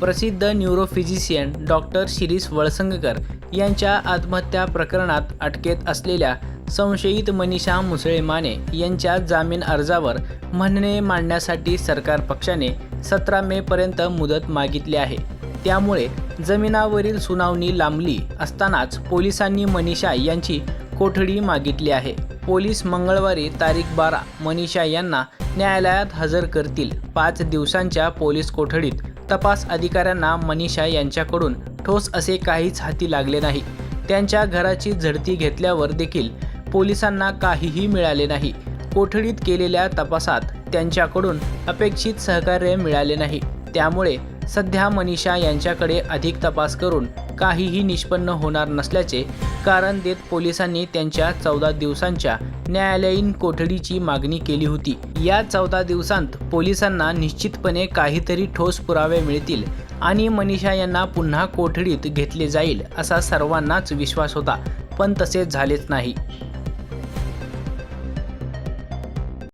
प्रसिद्ध neurophysician doctor Shirish Valsangkar यांच्या आत्महत्या प्रकरणात अटकेत असलेल्या संशयित मनीषा मुसळे माने यांच्या जामीन अर्जावर म्हणणे मांडण्यासाठी सरकार पक्षाने सतरा मे पर्यंत मुदत मागितली आहे. त्यामुळे जमिनावरील सुनावणी लांबली असतानाच पोलिसांनी मनीषा यांची कोठडी मागितली आहे. पोलीस मंगळवारी तारीख बारा मनीषा यांना न्यायालयात हजर करतील. पाच दिवसांच्या पोलीस कोठडीत तपास अधिकाऱ्यांना मनीषा यांच्याकडून ठोस असे काहीच हाती लागले नाही. त्यांच्या घराची झडती घेतल्यावर देखील पोलिसांना काहीही मिळाले नाही. कोठडीत केलेल्या तपासात त्यांच्याकडून अपेक्षित सहकार्य मिळाले नाही. त्यामुळे सध्या मनीषा यांच्याकडे अधिक तपास करून काहीही निष्पन्न होणार नसल्याचे कारण देत पोलिसांनी त्यांच्या चौदा दिवसांच्या न्यायालयीन कोठडीची मागणी केली होती. या चौदा दिवसांत पोलिसांना निश्चितपणे काहीतरी ठोस पुरावे मिळतील आणि मनीषा यांना पुन्हा कोठडीत घेतले जाईल असा सर्वांनाच विश्वास होता पण तसे झालेच नाही.